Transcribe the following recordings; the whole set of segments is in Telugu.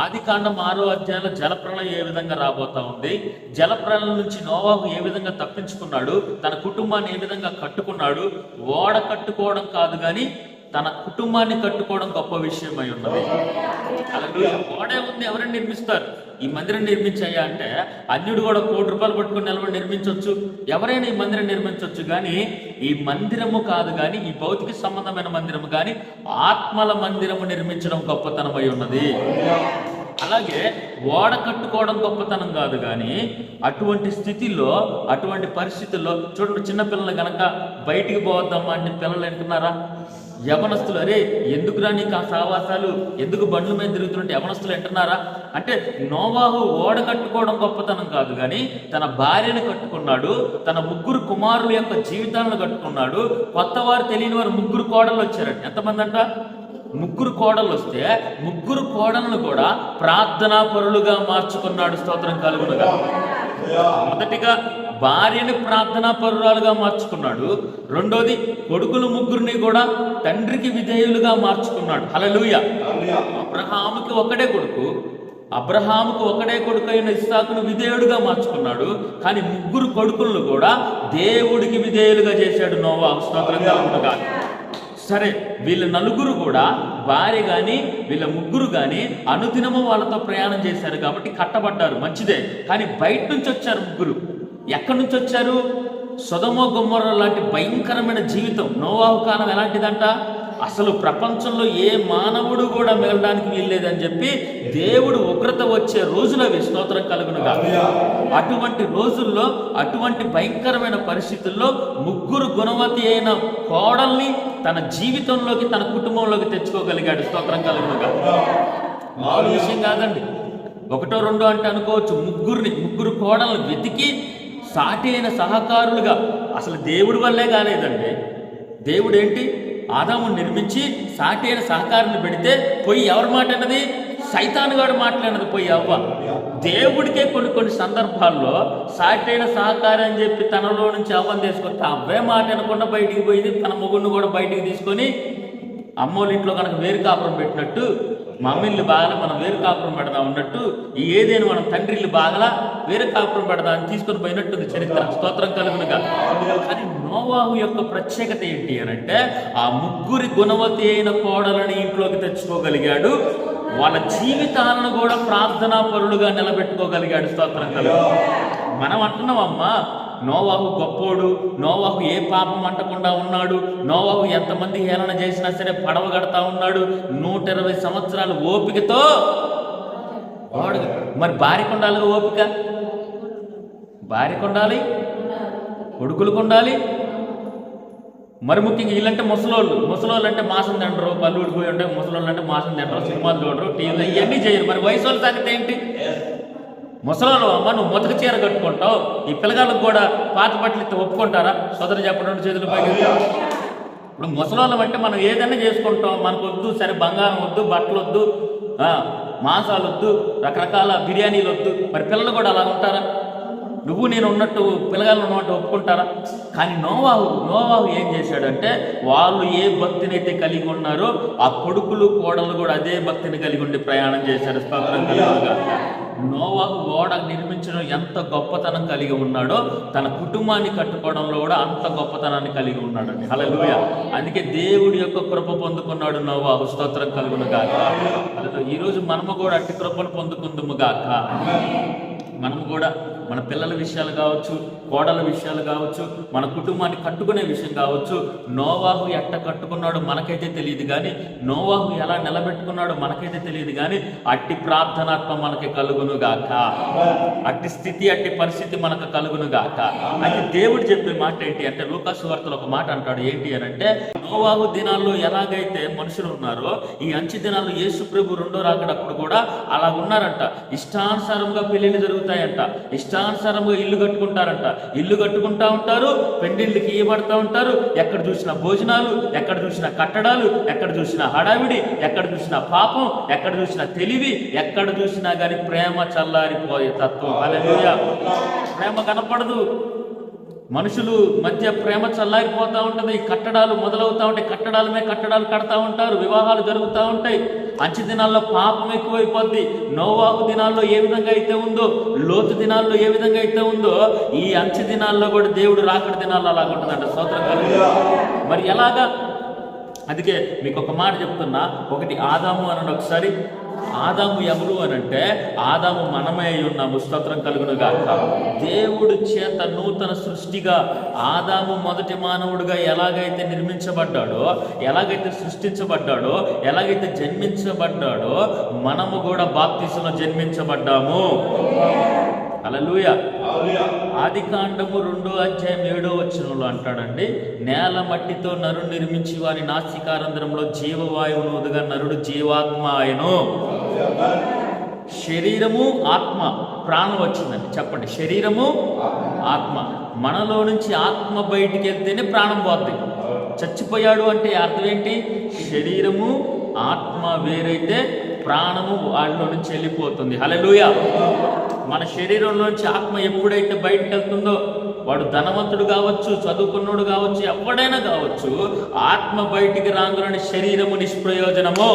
ఆది కాండం ఆరో అధ్యాయంలో జలప్రళయం ఏ విధంగా రాబోతా ఉంది? జలప్రళయం నుంచి నోవాహు ఏ విధంగా తప్పించుకున్నాడు? తన కుటుంబాన్ని ఏ విధంగా కట్టుకున్నాడు? ఓడ కట్టుకోవడం కాదు కానీ తన కుటుంబాన్ని కట్టుకోవడం గొప్ప విషయమై ఉన్నది. అలాగే ఓడే ఉంది ఎవరైనా నిర్మిస్తారు? ఈ మందిరం నిర్మించాయా అంటే అన్యుడు కూడా కోటి రూపాయలు పట్టుకుని నిలబడి నిర్మించవచ్చు ఎవరైనా ఈ మందిరం నిర్మించవచ్చు కానీ ఈ మందిరము కాదు కానీ ఈ భౌతిక సంబంధమైన మందిరము కానీ ఆత్మల మందిరము నిర్మించడం గొప్పతనమై ఉన్నది. అలాగే ఓడ కట్టుకోవడం గొప్పతనం కాదు కానీ అటువంటి స్థితిలో అటువంటి పరిస్థితుల్లో చూడండి చిన్నపిల్లలు కనుక బయటికి పోవద్దామా అంటే పిల్లలు వింటున్నారా? యవనస్తులు అరే ఎందుకురా నీకు ఆ సావాసాలు ఎందుకు బండ్ల మీద తిరుగుతుంటే యవనస్తులు వింటున్నారా అంటే నోవాహు ఓడ కట్టుకోవడం గొప్పతనం కాదు కానీ తన భార్యను కట్టుకున్నాడు తన ముగ్గురు కుమారుల యొక్క జీవితాలను కట్టుకున్నాడు కొత్త వారు తెలియని వారు ముగ్గురు కోడలు వచ్చారండి ఎంతమంది అంట ముగ్గురు కోడలు వస్తే ముగ్గురు కోడలను కూడా ప్రార్థనా పరులుగా మార్చుకున్నాడు స్తోత్రం కలుగునుగా. మొదటిగా భార్యని ప్రార్థనా పరురాలుగా మార్చుకున్నాడు. రెండోది కొడుకులు ముగ్గురిని కూడా తండ్రికి విధేయులుగా మార్చుకున్నాడు. హలలుయ అబ్రహాముకి ఒకడే కొడుకు. అబ్రహాముకు ఒకడే కొడుకు అయిన ఇస్సాకును విధేయుడుగా మార్చుకున్నాడు. కానీ ముగ్గురు కొడుకులను కూడా దేవుడికి విధేయులుగా చేశాడు నోవా. స్తోత్రంగా ఉండగా. సరే వీళ్ళ నలుగురు కూడా భార్య కానీ వీళ్ళ ముగ్గురు కానీ అనుదినము వాళ్ళతో ప్రయాణం చేశారు కాబట్టి కట్టబడ్డారు. మంచిదే. కానీ బయట నుంచి వచ్చారు ముగ్గురు. ఎక్కడి నుంచి వచ్చారు? సుధమో గుమ్మర లాంటి భయంకరమైన జీవితం. నోవాహు కాలం ఎలాంటిదంట? అసలు ప్రపంచంలో ఏ మానవుడు కూడా మిగలడానికి వీల్లేదని చెప్పి దేవుడు ఉగ్రత వచ్చే రోజులవి స్తోత్రం కలుగునుగా. అటువంటి రోజుల్లో అటువంటి భయంకరమైన పరిస్థితుల్లో ముగ్గురు గుణవతి అయిన కోడల్ని తన జీవితంలోకి తన కుటుంబంలోకి తెచ్చుకోగలిగాడు. స్తోత్రం కలుగునుగా. మామూలు విషయం కాదండి. ఒకటో రెండో అంటే అనుకోవచ్చు. ముగ్గురిని ముగ్గురు కోడలను వెతికి సాటి అయిన సహకారులుగా అసలు దేవుడి వల్లే కాలేదండి. దేవుడు ఏంటి ఆదాము నిర్మించి సాటి అయిన సహకారాన్ని పెడితే పోయి ఎవరి మాట అన్నది? సైతానుగాడు మాట్లాడినది పోయి అవ్వ. దేవుడికే కొన్ని కొన్ని సందర్భాల్లో సాటి అయిన సహకారం అని చెప్పి తనలో నుంచి అవ్వని తీసుకొని అవ్వే మాట అనకుండా బయటికి పోయింది. తన మొగుడిని కూడా బయటికి తీసుకొని అమ్మోళ్ళ ఇంట్లో కనుక వేరు కాపురం పెట్టినట్టు మా బాగా బాగలా మనం వేరు కాపురం పెడదాం ఉన్నట్టు ఈ ఏదేని మనం తండ్రి బాగా బాగలా వేరే కాపురం పెడదాం అని తీసుకొని పోయినట్టుంది చరిత్ర. స్తోత్రం కలుగునుగా. కానీ నోవాహు యొక్క ప్రత్యేకత ఏంటి అని అంటే ఆ ముగ్గురి గుణవతి అయిన కోడలని ఇంట్లోకి తెచ్చుకోగలిగాడు. వాళ్ళ జీవితాలను కూడా ప్రార్థనా పరులుగా నిలబెట్టుకోగలిగాడు స్తోత్రం కలుగు మనం అంటున్నామమ్మా నోవాహు గొప్పోడు నోవాహు ఏ పాపం అంటకుండా ఉన్నాడు నోవాహు ఎంతమంది హేళన చేసినా సరే పడవ కడతా ఉన్నాడు నూట ఇరవై సంవత్సరాలు ఓపికతో మరి భార్యకు ఉండాలి ఓపిక? భార్యకు ఉండాలి కొడుకులకు ఉండాలి మరి ముఖ్యంగా వీళ్ళంటే ముసలోళ్ళు. ముసలోళ్ళు అంటే మాసం తింటారు పళ్ళు ఊడిపోయి ఉంటే ముసలోళ్ళు అంటే మాసం తింటారు సినిమాలు చూడరు టీవీలో ఇవన్నీ చేయరు. మరి వయసు వాళ్ళ సంగతి ఏంటి? ముసలాలు అమ్మ నువ్వు మొదక చీర కట్టుకుంటావు. ఈ పిల్లగాళ్ళకు కూడా పాత బట్టలు ఇస్తే ఒప్పుకుంటారా? సోదరు చెప్పడం చేతులు పైకి ఇప్పుడు ముసలోళ్ళం అంటే మనం ఏదైనా చేసుకుంటాం. మనకు వద్దు సరే బంగారం వద్దు బట్టలు వద్దు మాంసాలు వద్దు రకరకాల బిర్యానీలు వద్దు. మరి పిల్లలు కూడా అలా ఉంటారా? నువ్వు నేను ఉన్నట్టు పిల్లగాళ్ళు ఉన్నట్టు ఒప్పుకుంటారా? కానీ నోవాహు నోవాహు ఏం చేశాడంటే వాళ్ళు ఏ భక్తిని అయితే కలిగి ఉన్నారో ఆ కొడుకులు కోడలు కూడా అదే భక్తిని కలిగి ఉండి ప్రయాణం చేశారు. స్తోత్రం నోవాహు ఓడ నిర్మించడం ఎంత గొప్పతనం కలిగి ఉన్నాడో తన కుటుంబాన్ని కట్టుకోవడంలో కూడా అంత గొప్పతనాన్ని కలిగి ఉన్నాడండి. హల్లెలూయా. అందుకే దేవుడి యొక్క కృప పొందుకున్నాడు నోవాహు. స్తోత్రం కలుగును గాక ఈరోజు మనము కూడా అట్టి కృపను పొందుకుందుము గాక మనము కూడా మన పిల్లల విషయాలు కావచ్చు కోడల విషయాలు కావచ్చు మన కుటుంబాన్ని కట్టుకునే విషయం కావచ్చు నోవాహు ఎట్ట కట్టుకున్నాడో మనకైతే తెలియదు కానీ నోవాహు ఎలా నిలబెట్టుకున్నాడో మనకైతే తెలియదు కానీ అట్టి ప్రార్థనాత్మ మనకి కలుగును గాక అట్టి స్థితి అట్టి పరిస్థితి మనకు కలుగును గాక అయితే దేవుడు చెప్పే మాట ఏంటి అంటే లూకాసు వార్తలు ఒక మాట అంటాడు ఏంటి అని అంటే నోవాహు దినాల్లో ఎలాగైతే మనుషులు ఉన్నారో ఈ అంచు దినాల్లో యేసు ప్రభు రెండో రాకడప్పుడు కూడా అలా ఉన్నారంట ఇష్టానుసారంగా పెళ్ళిళ్ళు జరుగుతాయంట. ఇష్టానుసారంగా ఇల్లు కట్టుకుంటారంట. ఇల్లు కట్టుకుంటా ఉంటారు పెండిళ్ళకి ఇవ్వబడతా ఉంటారు. ఎక్కడ చూసినా భోజనాలు ఎక్కడ చూసినా కట్టడాలు ఎక్కడ చూసినా హడావిడి ఎక్కడ చూసినా పాపం ఎక్కడ చూసినా తెలివి ఎక్కడ చూసినా కానీ ప్రేమ చల్లారిపోయే తత్వం. అలా ప్రేమ కనపడదు. మనుషులు మధ్య ప్రేమ చల్లారిపోతూ ఉంటుంది. కట్టడాలు మొదలవుతూ ఉంటాయి. కట్టడాల మీద కట్టడాలు కడతా ఉంటారు. వివాహాలు జరుగుతూ ఉంటాయి. అంచె దినాల్లో పాపం ఎక్కువైపోద్ది. నోవాహు దినాల్లో ఏ విధంగా అయితే ఉందో లోతు దినాల్లో ఏ విధంగా అయితే ఉందో ఈ అంచె దినాల్లో కూడా దేవుడు రాకడ దినాల్లో అలాగ ఉంటుందంట. స్తోత్రం కలుగు. మరి ఎలాగా? అందుకే మీకు ఒక మాట చెప్తున్నా. ఒకటి ఆదాము అనండి ఒకసారి. ఆదాము ఎవరు అని అంటే ఆదాము మనమే అయి ఉన్నాము స్తోత్రం కలుగును గాక దేవుడు చేత నూతన సృష్టిగా ఆదాము మొదటి మానవుడిగా ఎలాగైతే నిర్మించబడ్డాడో ఎలాగైతే సృష్టించబడ్డాడో ఎలాగైతే జన్మించబడ్డాడో మనము కూడా బాప్తిసంలో జన్మించబడ్డాము. అలలుయ ఆది కాండము రెండో అధ్యాయం ఏడో వచనంలో అంటాడండి నేల మట్టితో నరుడు నిర్మించి వారి నాసికారంధ్రంలో జీవవాయువును ఉదగా నరుడు జీవాత్మ ఆయను. శరీరము ఆత్మ ప్రాణం వచ్చిందండి. చెప్పండి శరీరము ఆత్మ. మనలో నుంచి ఆత్మ బయటికి వెళ్తేనే ప్రాణం పోద్ది. చచ్చిపోయాడు అంటే అర్థం ఏంటి? శరీరము ఆత్మ వేరైతే ప్రాణము వాళ్ళలో నుంచి వెళ్ళిపోతుంది. హల్లెలూయా. మన శరీరంలోంచి ఆత్మ ఎప్పుడైతే బయటకు వెళ్తుందో వాడు ధనవంతుడు కావచ్చు చదువుకున్నోడు కావచ్చు ఎవడైనా కావచ్చు ఆత్మ బయటికి రాంగులని శరీరము నిష్ప్రయోజనము.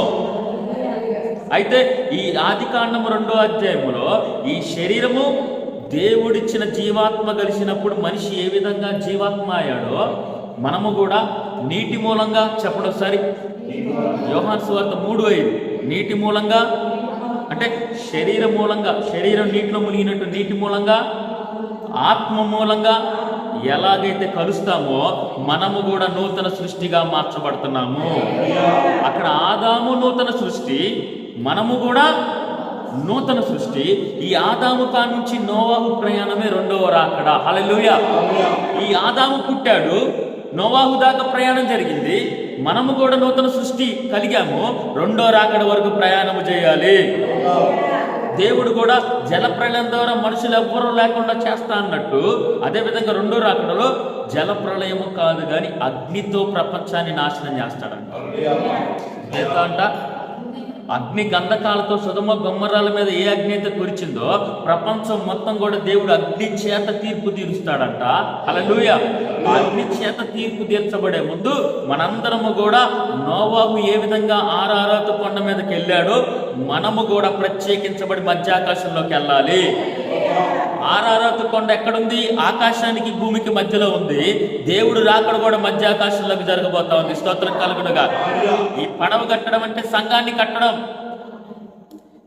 అయితే ఈ ఆది కాండము రెండో అధ్యాయములో ఈ శరీరము దేవుడిచ్చిన జీవాత్మ కలిసినప్పుడు మనిషి ఏ విధంగా జీవాత్మ అయ్యాడో మనము కూడా నీటి మూలంగా చెప్పడం ఒకసారి. యోహాన్ సువార్త మూడు ఐదు. నీటి మూలంగా అంటే శరీర మూలంగా శరీరం నీటిలో మునిగినట్టు నీటి మూలంగా ఆత్మ మూలంగా ఎలాగైతే కలుస్తామో మనము కూడా నూతన సృష్టిగా మార్చబడుతున్నాము. అక్కడ ఆదాము నూతన సృష్టి మనము కూడా నూతన సృష్టి. ఈ ఆదాము కా నుంచి నోవాహు ప్రయాణమే రెండవ రాకడ. హల్లెలూయా. ఈ ఆదాము పుట్టాడు నోవాహు దాకా ప్రయాణం జరిగింది. మనము కూడా నూతన సృష్టి కలిగాము. రెండో రాకడ వరకు ప్రయాణము చేయాలి. దేవుడు కూడా జల ప్రళయం ద్వారా మనుషులు ఎవ్వరూ లేకుండా చేస్తా అన్నట్టు. అదేవిధంగా రెండో రాకడలో జల ప్రళయము కాదు కానీ అగ్నితో ప్రపంచాన్ని నాశనం చేస్తాడంట. అంట అగ్ని గంధకాలతో సుధమ గుమ్మరాల మీద ఏ అగ్ని అయితే కురిచిందో ప్రపంచం మొత్తం కూడా దేవుడు అగ్ని చేత తీర్పు తీరుస్తాడంట. అలలుయ ఆ అగ్ని చేత తీర్పు తీర్చబడే ముందు మనందరము కూడా నోవాబు ఏ విధంగా ఆరారాత కొండ మీదకి వెళ్ళాడో మనము కూడా ప్రత్యేకించబడి మధ్యాకాశంలోకి వెళ్ళాలి. ఆరారాతు కొండ ఎక్కడుంది? ఆకాశానికి భూమికి మధ్యలో ఉంది. దేవుడు రాకడ కూడా మధ్య ఆకాశంలోకి జరగబోతా ఉంది. స్తోత్రం కలుగునుగా. ఈ పడవ కట్టడం అంటే సంఘాన్ని కట్టడం.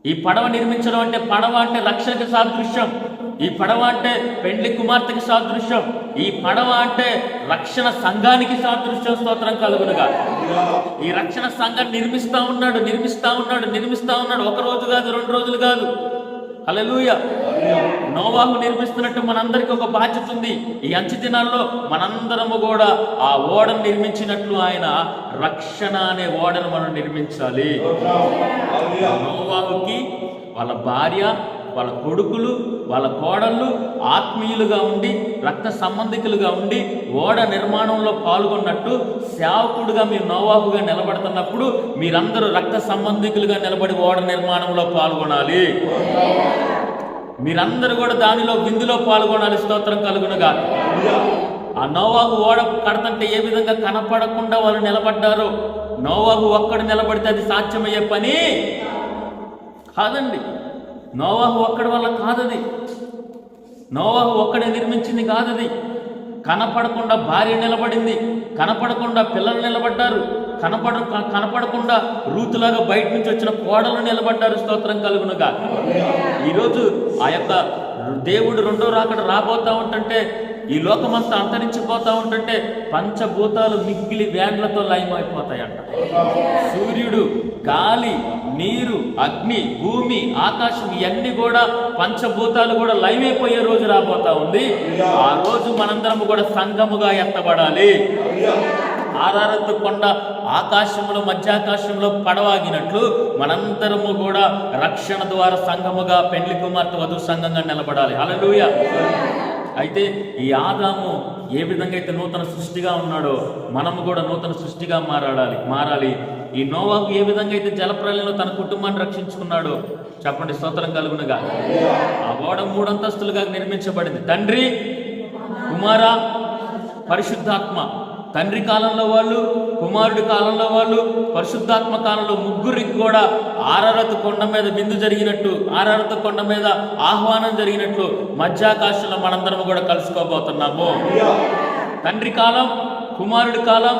ఈ పడవ నిర్మించడం అంటే పడవ అంటే లక్షకి సాదృశ్యం. ఈ పడవ అంటే పెండ్లి కుమార్తెకి సాదృశ్యం. ఈ పడవ అంటే రక్షణ సంఘానికి సాదృశ్యం. స్తోత్రం కలుగునుగా. ఈ రక్షణ సంఘం నిర్మిస్తా ఉన్నాడు నిర్మిస్తా ఉన్నాడు నిర్మిస్తా ఉన్నాడు. ఒక రోజు కాదు రెండు రోజులు కాదు. హల్లెలూయా. నోవాహు నిర్మిస్తున్నట్టు మనందరికి ఒక బాధ్యత ఉంది. ఈ అంచె దినాల్లో మనందరము కూడా ఆ ఓడను నిర్మించినట్లు ఆయన రక్షణ అనే ఓడను మనం నిర్మించాలి. నోవాహుకి వాళ్ళ భార్య వాళ్ళ కొడుకులు వాళ్ళ కోడళ్ళు ఆత్మీయులుగా ఉండి రక్త సంబంధికులుగా ఉండి ఓడ నిర్మాణంలో పాల్గొన్నట్టు సేవకుడుగా మీరు నోవాహుగా నిలబడుతున్నప్పుడు మీరందరూ రక్త సంబంధికులుగా నిలబడి ఓడ నిర్మాణంలో పాల్గొనాలి. మీరందరూ కూడా దానిలో విందులో పాల్గొనాలి. స్తోత్రం కలుగునుగా. ఆ నోవాహు ఓడ కడతంటే ఏ విధంగా కనపడకుండా వాళ్ళు నిలబడ్డారు నోవాహు ఒక్కడు నిలబడితే అది సాధ్యమయ్యే పని కాదండి. నోవాహు ఒక్కడి వల్ల కాదది. నోవాహు ఒక్కడే నిర్మించింది కాదది. కనపడకుండా భార్య నిలబడింది. కనపడకుండా పిల్లలు నిలబడ్డారు. కనపడ కనపడకుండా రూతులాగా బయట నుంచి వచ్చిన కోడలు నిలబడ్డారు. స్తోత్రం కలుగునుగా ఈరోజు ఆ యొక్క దేవుడు రెండో రాకడ రాబోతా ఉంటుంటే ఈ లోకమంతా అంతరించిపోతా ఉంటుంటే పంచభూతాలు మిక్కిలి వ్యాన్లతో లయమైపోతాయంట. సూర్యుడు గాలి నీరు అగ్ని భూమి ఆకాశం ఇవన్నీ కూడా పంచభూతాలు కూడా లయమైపోయే రోజు రాబోతా ఉంది. ఆ రోజు మనందరము కూడా సంఘముగా ఎత్తబడాలి. ఆరారత్తు కొండ ఆకాశంలో మధ్యాకాశంలో పడవాగినట్లు మనందరము కూడా రక్షణ ద్వారా సంఘముగా పెండ్లి కుమార్తె వధు సంఘంగా నిలబడాలి. హల్లెలూయా. అయితే ఈ ఆదాము ఏ విధంగా అయితే నూతన సృష్టిగా ఉన్నాడో మనము కూడా నూతన సృష్టిగా మారాడాలి మారాలి. ఈ నోవాకు ఏ విధంగా అయితే జలప్రలయంలో తన కుటుంబాన్ని రక్షించుకున్నాడో చెప్పండి స్తోత్రం కలుగునగా. ఆ ఓడ మూడంతస్తులుగా నిర్మించబడింది. తండ్రి కుమార పరిశుద్ధాత్మ. తండ్రి కాలంలో వాళ్ళు కుమారుడి కాలంలో వాళ్ళు పరిశుద్ధాత్మ కాలంలో ముగ్గురికి కూడా ఆరారత కొండ మీద బిందు జరిగినట్టు ఆరారత కొండ మీద ఆహ్వానం జరిగినట్లు మధ్యాకాశంలో మనందరం కూడా కలుసుకోబోతున్నాము. తండ్రి కాలం కుమారుడి కాలం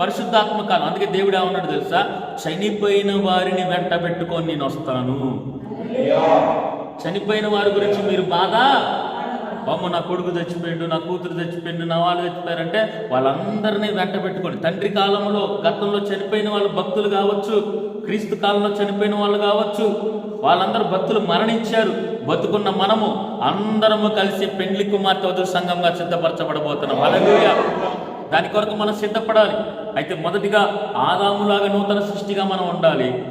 పరిశుద్ధాత్మ కాలం. అందుకే దేవుడు ఏమన్నాడు తెలుసా? చనిపోయిన వారిని వెంట పెట్టుకొని నేను వస్తాను. చనిపోయిన వారి గురించి మీరు బాధ? అమ్మ నా కొడుకు చచ్చిపోయిండు నా కూతురు చచ్చిపోయిండు నా వాళ్ళు చచ్చిపోయారంటే వాళ్ళందరినీ వెంట పెట్టుకోండి. తండ్రి కాలంలో గతంలో చనిపోయిన వాళ్ళు భక్తులు కావచ్చు క్రీస్తు కాలంలో చనిపోయిన వాళ్ళు కావచ్చు వాళ్ళందరూ భక్తులు మరణించారు. బతుకున్న మనము అందరము కలిసి పెండ్లి కుమార్తె వధువు సంఘంగా సిద్ధపరచబడబోతున్నాం. అలాగే దాని కొరకు మనం సిద్ధపడాలి. అయితే మొదటిగా ఆదాములాగా నూతన సృష్టిగా మనం ఉండాలి.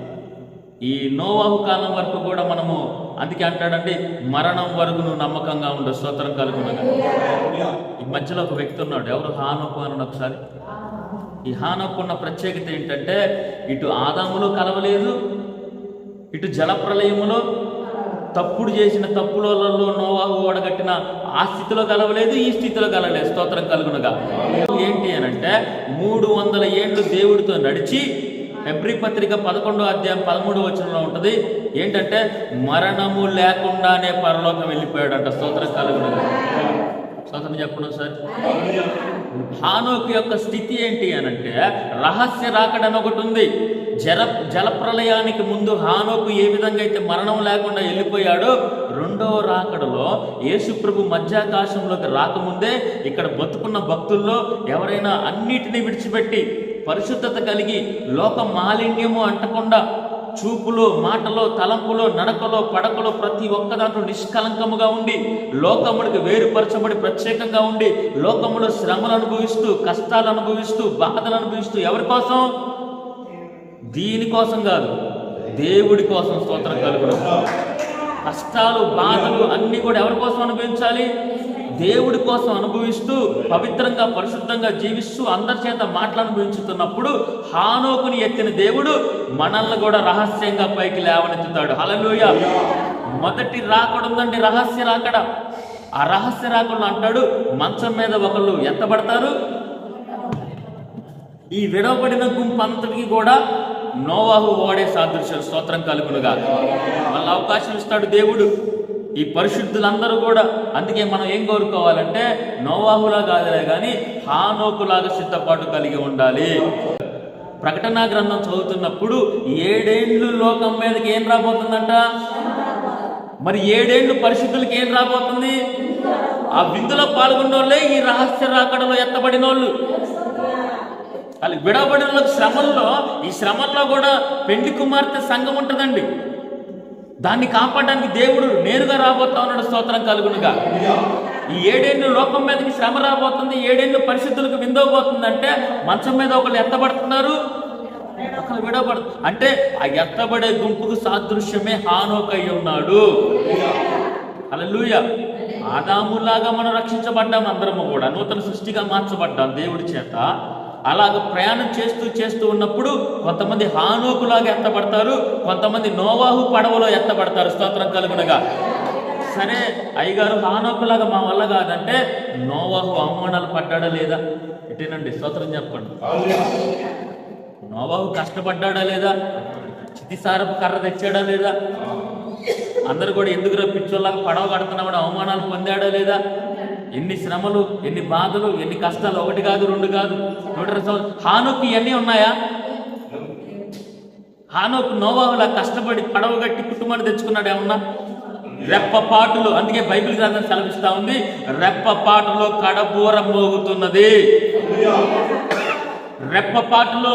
ఈ నోవాహు కాలం వరకు కూడా మనము అందుకే అంటాడండి మరణం వరకు నువ్వు నమ్మకంగా ఉండు స్తోత్రం కలుగునగా ఈ మధ్యలో ఒక వ్యక్తి ఉన్నాడు ఎవరు? హానొప్పు అని ఒకసారి. ఈ హానొప్పు ఉన్న ప్రత్యేకత ఏంటంటే ఇటు ఆదాములు కలవలేదు ఇటు జలప్రలయములో తప్పుడు చేసిన తప్పులలో నోవాహు ఓడగట్టిన ఆ స్థితిలో కలవలేదు ఈ స్థితిలో కలవలేదు. స్తోత్రం కలుగునగా ఏంటి అని అంటే మూడు వందల ఏళ్ళు దేవుడితో నడిచి హెబ్రి పత్రిక పదకొండో అధ్యాయం పదమూడు వచనంలో ఉంటుంది ఏంటంటే మరణము లేకుండానే పరలోకం వెళ్ళిపోయాడంట స్తోత్రం కలుగుడు స్తోత్రం చెప్పడం సార్ హానోకు యొక్క స్థితి ఏంటి అనంటే రహస్య రాకడని ఒకటి ఉంది. జల జలప్రలయానికి ముందు హానోకు ఏ విధంగా అయితే మరణం లేకుండా వెళ్ళిపోయాడో రెండవ రాకడలో యేసుప్రభు మధ్యాకాశంలోకి రాకముందే ఇక్కడ బతుకున్న భక్తుల్లో ఎవరైనా అన్నిటినీ విడిచిపెట్టి పరిశుద్ధత కలిగి లోక మాలిన్యము అంటకుండా చూపులో మాటలో తలంపులో నడకలో పడకలో ప్రతి ఒక్క దాంట్లో నిష్కలంకముగా ఉండి లోకములకు వేరుపరచబడి ప్రత్యేకంగా ఉండి లోకములో శ్రమలు అనుభవిస్తూ కష్టాలు అనుభవిస్తూ బాధలు అనుభవిస్తూ ఎవరి కోసం? దీనికోసం కాదు దేవుడి కోసం స్తోత్రం కలుగుతాం కష్టాలు బాధలు అన్నీ కూడా ఎవరి కోసం అనుభవించాలి? దేవుడి కోసం అనుభవిస్తూ పవిత్రంగా పరిశుద్ధంగా జీవిస్తూ అందరి చేత మాట్లాడనుభవించుతున్నప్పుడు హానోకుని ఎత్తిన దేవుడు మనల్ని కూడా రహస్యంగా పైకి లేవనెత్తుతాడు. హలలోయ మొదటి రాకడ ఉందండి రహస్య రాకడ. ఆ రహస్య రాకుండా అంటాడు మంచం మీద ఒకళ్ళు ఎత్తబడతారు ఈ విడవబడిన గుంపంతటికి కూడా నోవాహు ఓడే సాదృశ్యం స్తోత్రం కలుగునుగా మళ్ళీ అవకాశం ఇస్తాడు దేవుడు. ఈ పరిశుద్ధులందరూ కూడా. అందుకే మనం ఏం కోరుకోవాలంటే నోవాహులా కాదులే కానీ హానోకులాగా సిద్ధపాటు కలిగి ఉండాలి. ప్రకటనా గ్రంథం చదువుతున్నప్పుడు ఏడేండ్లు లోకం మీదకి ఏం రాబోతుందంట? మరి ఏడేండ్లు పరిశుద్ధులకి ఏం రాబోతుంది? ఆ విందులో పాల్గొన్నోళ్ళే ఈ రహస్య రాకడలో ఎత్తబడిన వాళ్ళు వాళ్ళు విడబడిన శ్రమల్లో ఈ శ్రమల్లో కూడా పెండి కుమార్తె సంఘం ఉంటుందండి. దాన్ని కాపాడడానికి దేవుడు నేరుగా రాబోతా ఉన్నాడు స్తోత్రం కలుగునుగా. ఈ ఏడేళ్ళు లోకం మీదకి శ్రమ రాబోతుంది ఏడేళ్ళు పరిస్థితులకు విందవబోతుందంటే మంచం మీద ఒకళ్ళు ఎత్తబడుతున్నారు. ఒకళ్ళు విడబడు అంటే ఆ ఎత్తబడే గుంపుకు సాదృశ్యమే హానోకై ఉన్నాడు. హల్లెలూయా. ఆదాములాగా మనం రక్షించబడ్డాం అందరము కూడా నూతన సృష్టిగా మార్చబడ్డాం దేవుడి చేత. అలాగ ప్రయాణం చేస్తూ చేస్తూ ఉన్నప్పుడు కొంతమంది హానోకులాగా ఎత్తబడతారు కొంతమంది నోవాహు పడవలో ఎత్తబడతారు. స్తోత్రం కలుగునగా. సరే అయ్యగారు హానోకులాగా మా వల్ల కాదంటే నోవాహు అవమానాలు పడ్డాడా లేదా? ఇటేనండి స్తోత్రం చెప్పండి. నోవాహు కష్టపడ్డాడా లేదా? చితిసారపు కర్ర తెచ్చాడా లేదా? అందరు కూడా ఎందుకు పిచ్చోళ్ళగా పడవ కడుతున్నామని అవమానాలు పొందాడా లేదా? ఎన్ని శ్రమలు ఎన్ని బాధలు ఎన్ని కష్టాలు ఒకటి కాదు రెండు కాదు నూట హానోకు ఇవన్నీ ఉన్నాయా? హానోకు నోవాహులా కష్టపడి పడవ కట్టి కుటుంబాన్ని తెచ్చుకున్నాడు ఏమన్నా? రెప్పపాటులో అందుకే బైబిల్ గ్రంథం సెలవిస్తా ఉంది రెప్పపాటులో కడబూర మోగుతున్నది. రెప్పపాటులో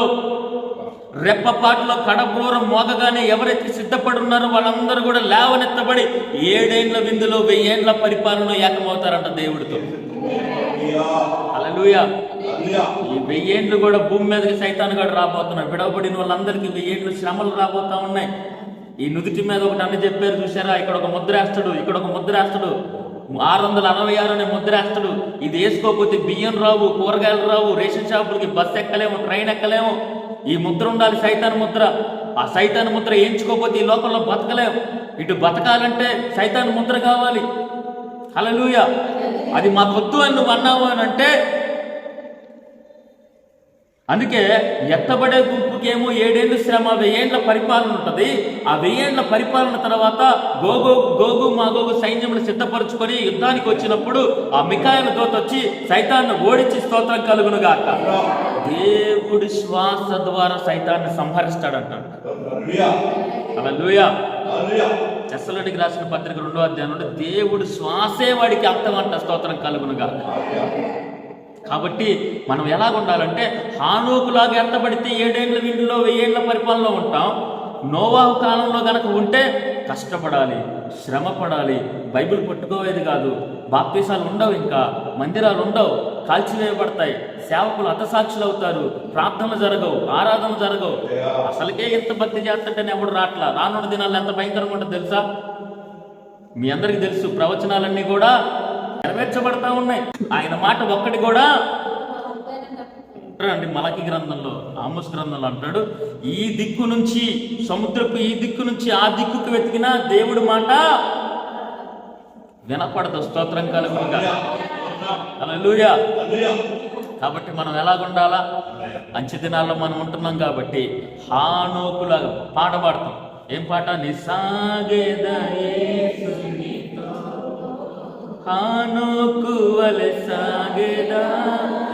రెప్పపాటులో కడపూరం మోగగానే ఎవరైతే సిద్ధపడి ఉన్నారో వాళ్ళందరూ కూడా లేవనెత్తబడి ఏడేండ్ల విందులో వెయ్యేండ్ల పరిపాలన ఏకమవుతారంట దేవుడితో. అలలుయ ఈ వెయ్యేండ్లు కూడా భూమి మీదకి సైతాన్ కూడా రాబోతున్నాడు. విడవబడిన వాళ్ళందరికీ వెయ్యేండ్లు శ్రమలు రాబోతా ఉన్నాయి. ఈ నుదుటి మీద ఒకటి అన్న చెప్పారు చూసారా ఇక్కడ ఒక ముద్రేస్తాడు ఇక్కడ ఒక ముద్రేస్తాడు ఆరు వందల అరవై ఆరు అనే ముద్రేస్తాడు ఇది వేసుకోకపోతే బియ్యం రావు కూరగాయలు రావు రేషన్ షాపులకి బస్ ఎక్కలేము ట్రైన్ ఎక్కలేము. ఈ ముద్ర ఉండాలి సైతాన్ ముద్ర. ఆ సైతాన్ ముద్ర వేయించుకోకపోతే ఈ లోకంలో బతకలేం. ఇటు బతకాలంటే సైతాన్ ముద్ర కావాలి. హలలుయ అది మాకొద్దు అని నువ్వు అన్నావు అని అంటే అందుకే ఎత్తబడే గుంపుకేమో ఏడేళ్ళు శ్రమ వెయ్యేండ్ల పరిపాలన ఉంటుంది. ఆ వెయ్యేండ్ల పరిపాలన తర్వాత గోగు గోగు మాగోగు సైన్యములు సిద్ధపరచుకొని యుద్ధానికి వచ్చినప్పుడు ఆ మికాయల దోత వచ్చి సైతాన్ని ఓడించి స్తోత్రం కలుగును గాక దేవుడి శ్వాస ద్వారా సైతాన్ని సంహరిస్తాడంటాడు. అలా రాసిన పత్రిక రెండో అధ్యాయం నుండి దేవుడు శ్వాసే వాడికి అంతమంట స్తోత్రం కలుగునుగా కాబట్టి మనం ఎలా ఉండాలంటే హానోకులాగా ఎత్తబడితే ఏడేళ్ళ విందులో వెయ్యేళ్ళ పరిపాలనలో ఉంటాం. నోవాహు కాలంలో గనక ఉంటే కష్టపడాలి శ్రమ పడాలి బైబిల్ పట్టుకోవేది కాదు. బాప్తీసాలు ఉండవు ఇంకా. మందిరాలు ఉండవు. కాల్చివేయబడతాయి సేవకులు హతసాక్షులు అవుతారు ప్రార్థన జరగవు ఆరాధన జరగవు. అసలుకే ఇంత భక్తి చేస్తుంటేనే ఎవడు రాట్లా? రానున్న దినాల్లో ఎంత భయంకరంగా ఉంటుందో తెలుసా? మీ అందరికీ తెలుసు. ప్రవచనాలన్నీ కూడా నెరవేర్చబడతా ఉన్నాయి. ఆయన మాట ఒక్కటి కూడా అండి మలకి గ్రంథంలో ఆమోస్ గ్రంథంలో అంటాడు ఈ దిక్కు నుంచి సముద్రపు ఈ దిక్కు నుంచి ఆ దిక్కుకు వెతికిన దేవుడి మాట వినపడదు. స్తోత్రం కలుగుగా హల్లెలూయా. కాబట్టి మనం ఎలాగుండాలా? అంచె దినాల్లో మనం ఉంటున్నాం కాబట్టి హానోకులాగా పాట పాడతాం. ఏం పాట? నిసాగేద హానోకు వలె సాగేదా?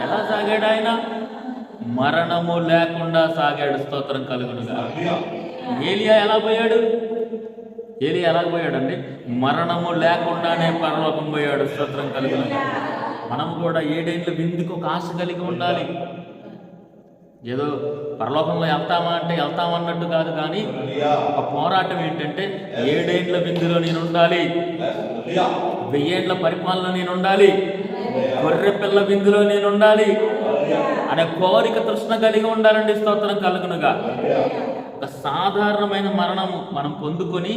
ఎలా సాగాడు ఆయన? మరణము లేకుండా సాగాడు. స్తోత్రం కలుగునుగా. ఏలియా ఎలా పోయాడు? ఏలియా ఎలా పోయాడండి? మరణము లేకుండానే పరలోకం పోయాడు. స్తోత్రం కలుగునుగా. మనం కూడా ఏడేళ్ళు విందుకు ఒక ఆశ కలిగి ఉండాలి. ఏదో పరలోకంలో వెళ్తామా అంటే వెళ్తామన్నట్టు కాదు కానీ ఒక పోరాటం ఏంటంటే ఏడేండ్ల విందులో నేను ఉండాలి. వెయ్యేండ్ల పరిపాలన నేను ఉండాలి గొర్రె పిల్ల విందులో నేను ఉండాలి అనే కోరిక తృష్ణ కలిగి ఉండాలండి స్తోత్రం కలుగునుగా. ఒక సాధారణమైన మరణము మనం పొందుకొని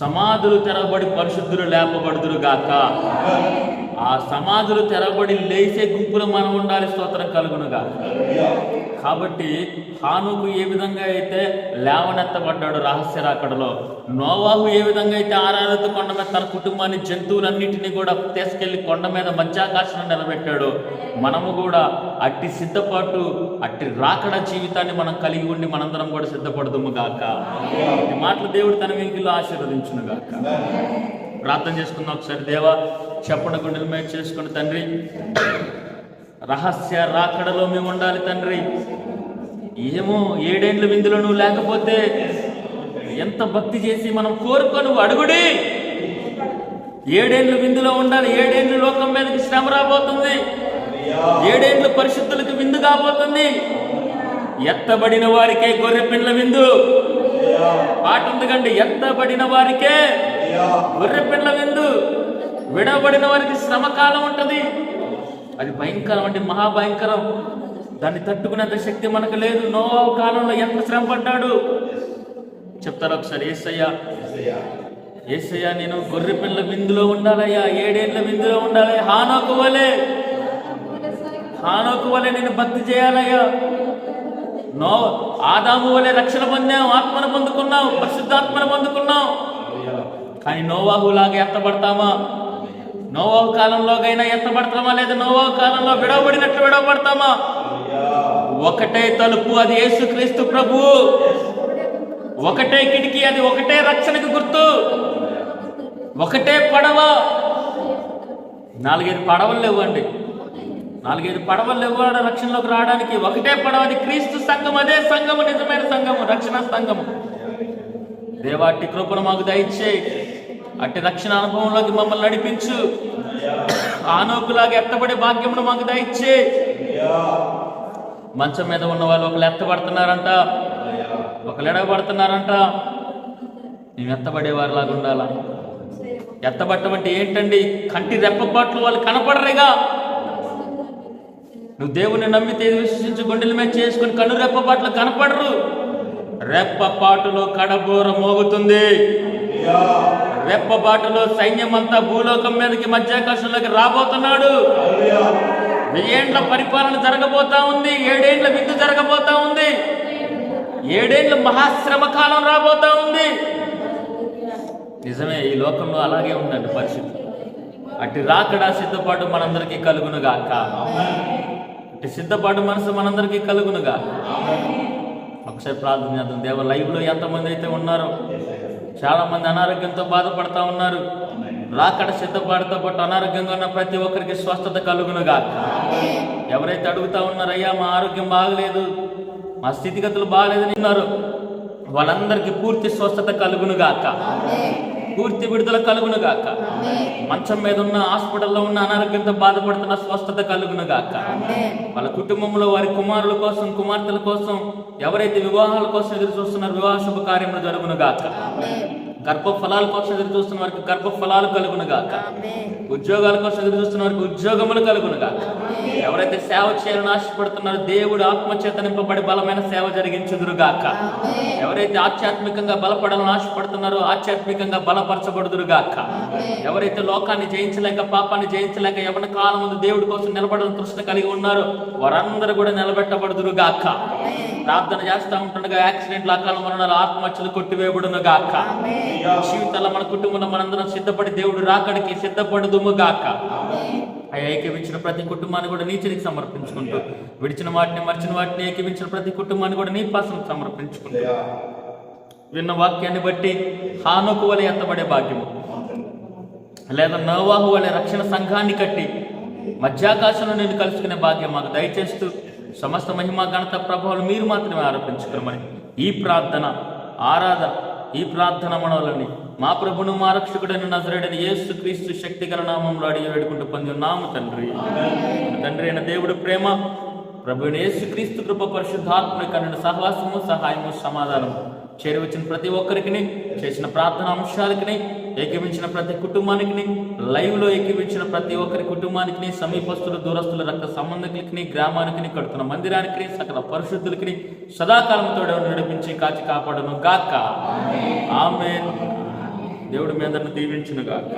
సమాధులు తెరబడి పరిశుద్ధులు లేపబడుదురు గాక ఆ సమాధులు తెరబడి లేచే గుంపులో మనం ఉండాలి స్తోత్రం కలుగునుగా. కాబట్టి హానుకు ఏ విధంగా అయితే లేవనెత్తబడ్డాడు రహస్య రాకడలో నోవాహు ఏ విధంగా అయితే ఆరాధత కొండ మీద తన కుటుంబాన్ని జంతువులన్నింటినీ కూడా తీసుకెళ్ళి కొండ మీద మధ్యాకాశం నిలబెట్టాడు. మనము కూడా అట్టి సిద్ధపాటు అట్టి రాకడ జీవితాన్ని మనం కలిగి ఉండి మనందరం కూడా సిద్ధపడదుము గాక. ఈ మాటలు దేవుడు తన వెంకిలో ఆశీర్వదించును గాక. ప్రార్థన చేసుకుందాం ఒకసారి. దేవా చెప్పండి గుండెలు మీద చేసుకుని తండ్రి రహస్య రాకడలో మేము ఉండాలి తండ్రి. ఏమో ఏడేండ్ల విందులో నువ్వు లేకపోతే ఎంత భక్తి చేసి మనం కోరుకొని అడుగుడి. ఏడేండ్ల విందులో ఉండాలి ఏడేండ్ల లోకం మీదకి శ్రమ రాబోతుంది. ఏడేండ్ల పరిశుద్ధులకు విందు కాబోతుంది. ఎత్తబడిన వారికే గొర్రె పిండ్ల విందు. పాట ఉందికండి ఎత్తబడిన వారికే గొర్రె పిండ్ల విందు. విడవబడిన వారికి శ్రమ కాలం ఉంటది. అది భయంకరం అంటే మహాభయంకరం. దాన్ని తట్టుకునేంత శక్తి మనకు లేదు. నో కాలంలో ఎంత శ్రమ పడ్డాడు? చెప్తారు ఒకసారి? ఏసయ్యా. ఏసయ్యా. నేను గొర్రె పిల్ల విందులో ఉండాలయ్యా. ఏడేళ్ళ విందులో ఉండాలి హానోకు వలే. హానోకు వలె నేను భక్తి చేయాలయ్యా. నో ఆదాము వలె రక్షణ పొందాం ఆత్మను పొందుకున్నాం పరిశుద్ధాత్మను పొందుకున్నాం. కానీ నోవాహులాగా ఎత్తబడతామా? నోవో కాలంలోగైనా ఎత్తబడతామా లేదా నోవో కాలంలో విడవబడినట్లు విడవబడతామా? ఒకటే తలుపు అది యేసుక్రీస్తు ప్రభు. ఒకటే కిటికీ అది ఒకటే రక్షణకు గుర్తు. ఒకటే పడవ. నాలుగైదు పడవలు లేవండి. నాలుగైదు పడవలు లేవు రక్షణలోకి రావడానికి ఒకటే పడవ అది క్రీస్తు సంఘం అదే సంఘము నిజమైన సంఘము రక్షణ సంఘము. దేవాటి కృపను మాకు దయచేయి. అట్టి రక్షణ అనుభవంలోకి మమ్మల్ని నడిపించు. ఆనోకులాగా ఎత్తబడే భాగ్యమును మాకు దయచ్చే మంచం మీద ఉన్న వాళ్ళు ఒకళ్ళు ఎత్తబడుతున్నారంట ఒకళ్ళు ఎడగబడుతున్నారంట. మేము ఎత్తబడే వారిలాగా ఉండాలా? ఎత్తబట్టం అంటే ఏంటండి? కంటి రెప్పపాట్లు వాళ్ళు కనపడరేగా. నువ్వు దేవుని నమ్మితే విశ్వసించి గుండెల మీద చేసుకుని కన్ను రెప్పపాట్లు కనపడరు. రెప్పపాటులో కడబోర మోగుతుంది. రెప్పపాటులో సైన్యమంతా భూలోకం మీదకి మధ్యాకాశంలోకి రాబోతున్నాడు. వెయ్యేండ్ల పరిపాలన జరగబోతా ఉంది. ఏడేండ్ల విందు జరగబోతా ఉంది. ఏడేండ్ల మహాశ్రమ కాలం రాబోతా ఉంది. నిజమే ఈ లోకంలో అలాగే ఉందండి పరిస్థితి. అట్టి రాకడా సిద్ధపాటు మనందరికీ కలుగునుగాక. ఇటు సిద్ధపాటు మనసు మనందరికీ కలుగునుగా ఒకసారి ప్రార్థన చేద్దాం. దేవ లైవ్లో ఎంతమంది అయితే ఉన్నారో చాలామంది అనారోగ్యంతో బాధపడతా ఉన్నారు. రాకడ సిద్ధపాటుతో పాటు అనారోగ్యంగా ఉన్న ప్రతి ఒక్కరికి స్వస్థత కలుగునుగా ఎవరైతే అడుగుతా ఉన్నారయ్యా మా ఆరోగ్యం బాగలేదు మా స్థితిగతులు బాగలేదని ఉన్నారు వాళ్ళందరికీ పూర్తి స్వస్థత కలుగునుగాక. పూర్తి విడుదల కలుగునుగాక. మంచం మీద ఉన్న హాస్పిటల్లో ఉన్న అనారోగ్యంతో బాధపడుతున్న స్వస్థత కలుగునుగాక. వాళ్ళ కుటుంబంలో వారి కుమారుల కోసం కుమార్తెల కోసం ఎవరైతే వివాహాల కోసం ఎదురు చూస్తున్నారో వివాహ శుభకార్యములు జరుగునుగాక. గర్భ ఫలాల కోసం ఎదురు చూస్తున్న వారికి గర్భ ఫలాలు కలుగునుగాక ఉద్యోగాల కోసం ఎదురు చూస్తున్న వారికి ఉద్యోగములు కలుగునుగాక. ఎవరైతే సేవ చేయాలని ఆశపడుతున్నారో దేవుడు ఆత్మచేత నింపబడి బలమైన సేవ జరిగించుదురుగాక. ఎవరైతే ఆధ్యాత్మికంగా బలపడాలని ఆశపడుతున్నారో ఆధ్యాత్మికంగా బలపరచబడుదురుగాక. ఎవరైతే లోకాన్ని జయించలేక పాపాన్ని జయించలేక ఎవరి కాలం ముందు దేవుడి కోసం నిలబడడం తృష్ణ కలిగి ఉన్నారో వారందరూ కూడా నిలబెట్టబడుదురుగాక. ప్రార్థన చేస్తా ఉంటుండగా యాక్సిడెంట్లు అకాల మరణాలు ఆత్మహత్యలు కొట్టివేయబడును గాక జీవితాల్లో మన కుటుంబంలో మనందరం సిద్ధపడి దేవుడు రాకడికి సిద్ధపడుదుము గాక ఏకీవించిన ప్రతి కుటుంబాన్ని కూడా నీచరికి సమర్పించుకుంటూ విడిచిన వాటిని మర్చిన వాటిని ఏకీవించిన ప్రతి కుటుంబాన్ని కూడా నీ పాసం సమర్పించుకుంటూ. విన్న వాక్యాన్ని బట్టి హానుకు వలె ఎత్తబడే భాగ్యము. లేదా నోవాహు వలె రక్షణ సంఘాన్ని కట్టి మధ్యాకాశంలో నేను కలుసుకునే భాగ్యం మాకు దయచేస్తూ సమస్త మహిమ ఘనత ప్రభావాలు మీరు మాత్రమే ఆరోపించుకోమని ఈ ప్రార్థన ఆరాధన ఈ ప్రార్థన మనవలని మా ప్రభును మా రక్షకుడైన నజరేడని యేసు క్రీస్తు శక్తి గల నామంలో అడిగి వేడుకుంటూ పొంది ఉన్నాము తండ్రి తండ్రి అయిన దేవుడు ప్రేమ ప్రభుని యేసు క్రీస్తు కృప పరిశుద్ధాత్మ కన్నుడు సహవాసము సహాయము సమాధానము చేరి వచ్చిన ప్రతి ఒక్కరికి చేసిన ప్రార్థన అంశాలకి ఏకీవించిన ప్రతి కుటుంబానికి లైవ్లో ఏకీవించిన ప్రతి ఒక్కరి కుటుంబానికి సమీపస్తులు దూరస్తుల రక్త సంబంధికులకి గ్రామానికి కడుతున్న మందిరానికి సకల పరిశుద్ధులకి సదాకాలంతో నడిపించి కాచి కాపాడను గాక ఆమె దేవుడి మీ అందరిని దీవించును గాక